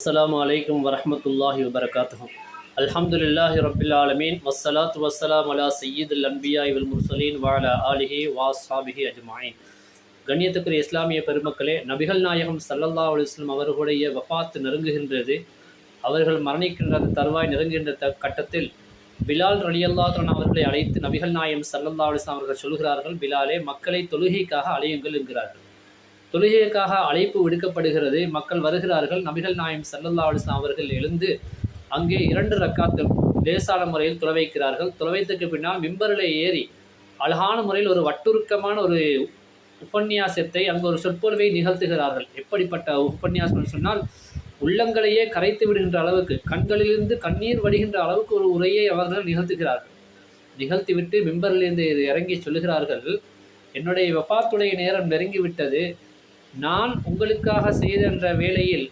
அஸ்லாம் வலைக்கம் வரமத்துல்லாஹி வபரகாத்து அல்ஹம்துலில்லாஹி ரபில் ஆலமீன் வசலாத் வசலாம் அலா சையீத் அல் இவல் முர்சலீன் வாலா ஆலிஹி வாசாபிஹி அஜ்மாயின் கண்ணியத்துக்குரிய இஸ்லாமிய பெருமக்களே நபிகள் நாயகம் சல்லல்லா அலுவலம் அவர்களுடைய வஃபாத்து நெருங்குகின்றது. அவர்கள் மரணிக்கின்ற தருவாய் நெருங்குகின்ற த கட்டத்தில் பிலால் ரலியல்லாதன் அவர்களை அழைத்து நபிகள் நாயகம் சல்லல்லா அலுவலாம் அவர்கள் சொல்கிறார்கள் பிலாலே மக்களை தொழுகைக்காக அழையுங்கள் என்கிறார்கள். தொழுகைக்காக அழைப்பு விடுக்கப்படுகிறது. மக்கள் வருகிறார்கள். நபிகள் நாயம் சல்லல்லா அலிஸ்லாம் அவர்கள் எழுந்து அங்கே இரண்டு ரக்காத்து லேசான முறையில் துளவைக்கிறார்கள் துளவைத்துக்கு பின்னால் மிம்பரில் ஏறி அழகான முறையில் ஒரு வட்டுருக்கமான ஒரு உபன்யாசத்தை அங்கு ஒரு சொற்பொழிவை நிகழ்த்துகிறார்கள். எப்படிப்பட்ட உபன்யாசம் சொன்னால் உள்ளங்களையே கரைத்து விடுகின்ற அளவுக்கு கண்களிலிருந்து கண்ணீர் வடிகின்ற அளவுக்கு ஒரு உரையை அவர்கள் நிகழ்த்துகிறார்கள். நிகழ்த்திவிட்டு மிம்பரிலிருந்து இறங்கி சொல்லுகிறார்கள் என்னுடைய வெப்பாத்துடைய நேரம் நெருங்கிவிட்டது. நான் உங்களுக்காக செய்கின்ற வேளையில்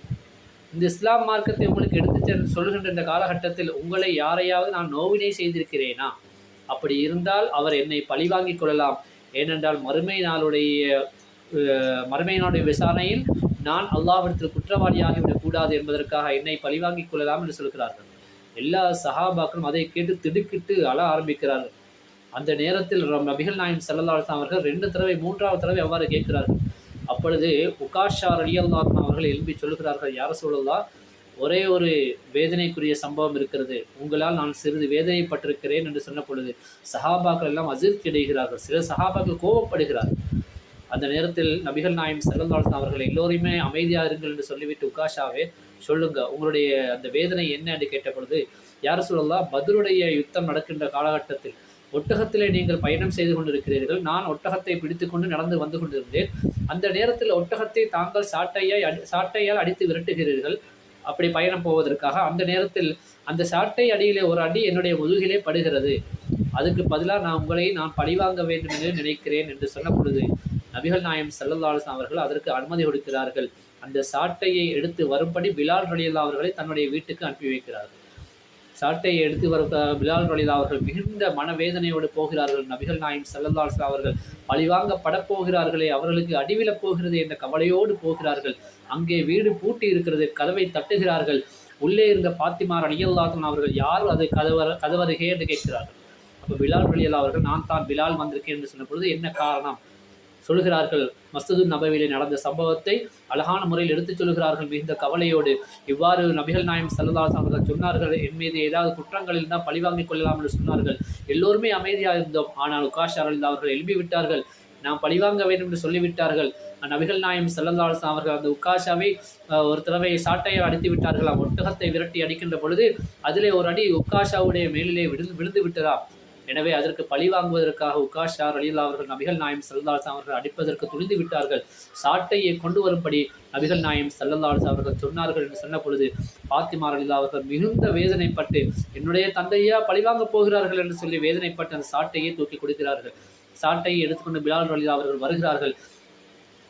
இந்த இஸ்லாம் மார்க்கத்தை உங்களுக்கு எடுத்து சென்று சொல்கின்ற இந்த காலகட்டத்தில் உங்களை யாரையாவது நான் நோவினை செய்திருக்கிறேனா? அப்படி இருந்தால் அவர் என்னை பழிவாங்கிக் கொள்ளலாம். ஏனென்றால் மறுமை நாளுடைய அஹ், மறுமை நாளுடைய விசாரணையில் நான் அல்லாவிடத்தில் குற்றவாளியாகிவிடக் கூடாது என்பதற்காக என்னை பழிவாங்கிக் கொள்ளலாம் என்று சொல்கிறார்கள். எல்லா சஹாபாக்களும் அதை கேட்டு திடுக்கிட்டு அழ ஆரம்பிக்கிறார்கள். அந்த நேரத்தில் நபிகள் நாயம் செல்லல்லாஸ் அவர்கள் ரெண்டு தடவை மூன்றாவது தடவை அவ்வாறு கேட்கிறார்கள். அப்பொழுது உகாஷா ரலியல்லாத்மா அவர்கள் எழுப்பி சொல்லுகிறார்கள் யார சொல்லலாம் ஒரே ஒரு வேதனைக்குரிய சம்பவம் இருக்கிறது. உங்களால் நான் சிறிது வேதனைப்பட்டிருக்கிறேன் என்று சொன்ன பொழுது சஹாபாக்கள் எல்லாம் அதிர்ச்சி அடைகிறார்கள். சில சஹாபாக்கள் கோபப்படுகிறார்கள் அந்த நேரத்தில் நபிகள் நாயம் செல்லல்லாஸ் அவர்கள் எல்லோரையுமே அமைதியாக இருங்கள் என்று சொல்லிவிட்டு உகாஷாவே சொல்லுங்க உங்களுடைய அந்த வேதனை என்ன? என்று கேட்ட பொழுது யார் சொல்லலாம் பதிலுடைய யுத்தம் நடக்கின்ற காலகட்டத்தில் ஒட்டகத்திலே நீங்கள் பயணம் செய்து கொண்டிருக்கிறீர்கள். நான் ஒட்டகத்தை பிடித்துக்கொண்டு நடந்து வந்து கொண்டிருந்தேன். அந்த நேரத்தில் ஒட்டகத்தை தாங்கள் சாட்டையாய் அடி சாட்டையால் அடித்து விரட்டுகிறீர்கள். அப்படி பயணம் போவதற்காக அந்த நேரத்தில் அந்த சாட்டை அடியிலே ஒரு அடி என்னுடைய முதுகிலே படுகிறது. அதுக்கு பதிலாக நான் உங்களை நான் பழிவாங்க வேண்டும் என்று நினைக்கிறேன் என்று சொன்ன பொழுது நபிகள் நாயம் செல்லல்லாஸ் அவர்கள் அதற்கு அனுமதி கொடுக்கிறார்கள். அந்த சாட்டையை எடுத்து வரும்படி பிலால் ரலியல்லா அவர்களை தன்னுடைய வீட்டுக்கு அனுப்பி வைக்கிறார்கள். சாட்டையை எடுத்து வர பிலால் ரலியல்லா அவர்கள் மிகுந்த மனவேதனையோடு போகிறார்கள். நபிகள் நாயம் செல்லல்லாஸ் அவர்கள் பழிவாங்கப்படப் போகிறார்களே அவர்களுக்கு அடிவிழப் போகிறது என்ற கவலையோடு போகிறார்கள். அங்கே வீடு பூட்டி இருக்கிறது கதவை தட்டுகிறார்கள். உள்ளே இருந்த பாத்திமா ரலியல்லாத்தன் அவர்கள் யார் அது கதவர கதவருகே? என்று கேட்கிறார்கள். அப்போ பிலால் ரலியல்லா அவர்கள் நான் தான் பிலால் வந்திருக்கேன் என்று சொன்ன பொழுது என்ன காரணம்? சொல்கிறார்கள் மஸ்து நபவிலே நடந்த சம்பவத்தை அழகான முறையில் எடுத்துச் சொல்கிறார்கள் மிகுந்த கவலையோடு இவ்வாறு நபிகள் நாயம் சல்லாஸ் அவர்கள் சொன்னார்கள் என் மீது ஏதாவது குற்றங்கள் இருந்தால் பழிவாங்கிக் கொள்ளலாம் என்று சொன்னார்கள். எல்லோருமே அமைதியாக இருந்தோம். ஆனால் உகாஷ் அருள் அவர்கள் எழுப்பிவிட்டார்கள் நாம் பழிவாங்க வேண்டும் என்று சொல்லிவிட்டார்கள் நபிகள் நாயம் செல்லல்லாஸ் அவர்கள் அந்த உக்காஷாவை ஒரு தடவை சாட்டையை அடித்து விட்டார்களாம் ஒட்டகத்தை விரட்டி அடிக்கின்ற பொழுது அதிலே ஒரு அடி உக்காஷாவுடைய மேலிலே விழுந்து விழுந்து விட்டதாம். எனவே அதற்கு பழி வாங்குவதற்காக உக்காஷா அலிலா அவர்கள் நபிகள் நாயம் சல்லல்லாஸ் அவர்கள் அடிப்பதற்கு துணிந்து விட்டார்கள். சாட்டையை கொண்டு வரும்படி நபிகள் நாயம் சல்லல்லாஸ் அவர்கள் சொன்னார்கள் என்று சொன்ன பொழுது பாத்திமா அலிலா அவர்கள் மிகுந்த வேதனைப்பட்டு என்னுடைய தந்தையா பழிவாங்கப் போகிறார்கள்? என்று சொல்லி வேதனைப்பட்டு அந்த சாட்டையை தூக்கி கொடுக்கிறார்கள். சாட்டையை எடுத்துக்கொண்டு பிலால் அலிலா அவர்கள் வருகிறார்கள்.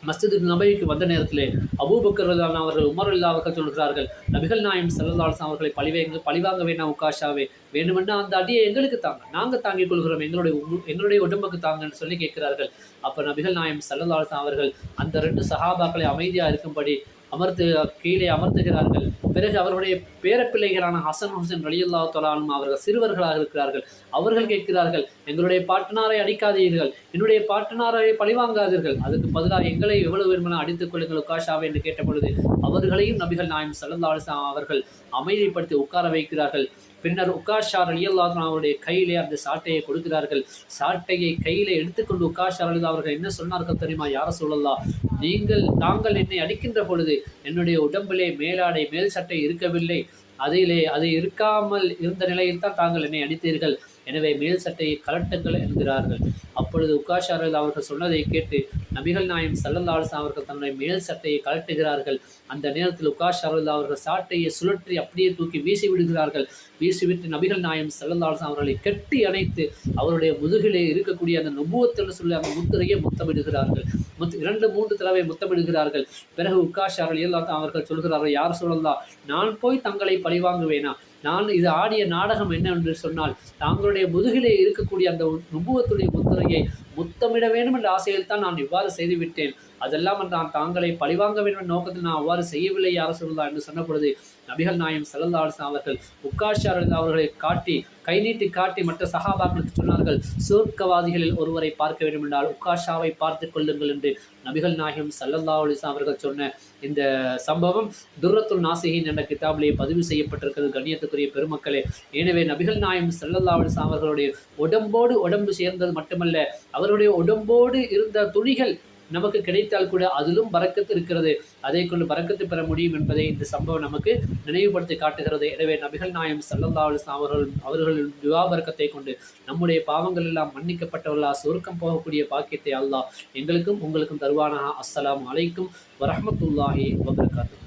மஸ்ஜிது நபைக்கு வந்த நேரத்திலே அபூபக்கர்லான் அவர்கள் உமர் அல்லா அவர்கள் சொல்கிறார்கள் நபிகள் நாயம் செல்லல்லாஸ் அவர்களை பழிவேங்க பழிவாங்க வேண்டாம் உக்காஷாவே வேண்டுமென்னா அந்த அடியை எங்களுக்கு தாங்க நாங்கள் தாங்கிக் கொள்கிறோம் எங்களுடைய எங்களுடைய உடம்புக்கு தாங்கன்னு சொல்லி கேட்கிறார்கள். அப்போ நபிகள் நாயம் செல்லல்லாஸ் அவர்கள் அந்த ரெண்டு சஹாபாக்களை அமைதியாக இருக்கும்படி அமர்த்து கீழே அமர்த்துகிறார்கள். பிறகு அவருடைய பேரப்பிள்ளைகளான ஹசன் ஹுசைன் ரலியுல்லா தொலானும் அவர்கள் சிறுவர்களாக இருக்கிறார்கள். அவர்கள் கேட்கிறார்கள் எங்களுடைய பாட்டனாரை அடிக்காதீர்கள். என்னுடைய பாட்டனாரை பழிவாங்காதீர்கள். அதுக்கு பதிலாக எங்களை எவ்வளவு வேணுமென அடித்துக் கொள்ளுங்கள் உக்காஷாவை என்று கேட்டபொழுது அவர்களையும் நபிகள் நாயம் சல்லல்லா அலிஸ்லாம் அவர்கள் அமைதிப்படுத்தி உட்கார வைக்கிறார்கள். பின்னர் உக்காஷா அலியல்லாஹ் அவருடைய கையிலே அந்த சாட்டையை கொடுக்கிறார்கள். சாட்டையை கையிலே எடுத்துக்கொண்டு உக்காஷா அலிதா அவர்கள் என்ன சொன்னார்கள் தெரியுமா? யார சொல்லலாம் நீங்கள் தாங்கள் என்னை அடிக்கின்ற பொழுது என்னுடைய உடம்பிலே மேலாடை மேல் சட்டை இருக்கவில்லை. அதிலே அது இருக்காமல் இருந்த நிலையில் தான் தாங்கள் என்னை அடித்தீர்கள். எனவே மேல் சட்டையை கலட்டுங்கள் என்கிறார்கள். அப்பொழுது உக்காஷாரல் அவர்கள் சொன்னதை கேட்டு நபிகள் நாயம் சல்லல்லாஸ் அவர்கள் தன்னுடைய மேல் சட்டையை கலட்டுகிறார்கள். அந்த நேரத்தில் உக்காஷாரல் அவர்கள் சாட்டையை சுழற்றி அப்படியே தூக்கி வீசி விடுகிறார்கள். வீசிவிட்டு நபிகள் நாயம் சல்லல்லாஸ் அவர்களை கெட்டி அணைத்து அவருடைய முதுகிலே இருக்கக்கூடிய அந்த நுபுவத்தில் சொல்லி அந்த முத்திரையை முத்தமிடுகிறார்கள். முத் இரண்டு மூன்று தடவை முத்தமிடுகிறார்கள். பிறகு உக்காஷாரல் எல்லாம் அவர்கள் சொல்கிறார்கள் யார் சொல்லலாம் நான் போய் தங்களை பழிவாங்குவேனா? நான் இது ஆடிய நாடகம் என்ன என்று சொன்னால் தாங்களுடைய முதுகிலே இருக்கக்கூடிய அந்த நுபுவத்துடைய முத்திரையை முத்தமிட வேண்டும் என்ற ஆசையில் தான் நான் இவ்வாறு செய்துவிட்டேன். அதெல்லாம் நான் தாங்களை பழிவாங்க வேண்டும் என்ற நோக்கத்தில் நான் அவ்வாறு செய்யவில்லை யார் சொல்லலாம் என்று சொன்ன பொழுது நபிகள் நாயம் சல்லல்லா அவர்கள் உக்காஷார் அவர்களை காட்டி கை நீட்டி காட்டி மற்ற சகாபாக்களுக்கு சொன்னார்கள் சுருக்கவாதிகளில் ஒருவரை பார்க்க வேண்டும் என்றால் உக்காஷாவை பார்த்து கொள்ளுங்கள் என்று நபிகள் நாயகம் சல்லல்லா அலிசா அவர்கள் சொன்ன இந்த சம்பவம் துர்ரத்துல் நாசிகின் என்ற கிதாபிலே பதிவு செய்யப்பட்டிருக்கிறது. கண்ணியத்துக்குரிய பெருமக்களே எனவே நபிகள் நாயம் சல்லல்லா அவர்களுடைய உடம்போடு உடம்பு சேர்ந்தது மட்டுமல்ல அவருடைய உடம்போடு இருந்த துணிகள் நமக்கு கிடைத்தால் கூட அதிலும் பறக்கத்து இருக்கிறது. அதை கொண்டு பறக்கத்து பெற முடியும் என்பதை இந்த சம்பவம் நமக்கு நினைவுபடுத்தி காட்டுகிறது. எனவே நபிகள் நாயம் சல்லல்லா அவர்கள் அவர்களின் விவாபரக்கத்தை கொண்டு நம்முடைய பாவங்கள் எல்லாம் மன்னிக்கப்பட்டவர்களா? சுருக்கம் போகக்கூடிய பாக்கியத்தை அல்லாஹ் எங்களுக்கும் உங்களுக்கும் தருவானா அஸ்ஸலாம் அலைக்கும் வரமத்துல்லாஹி வபர்காத்து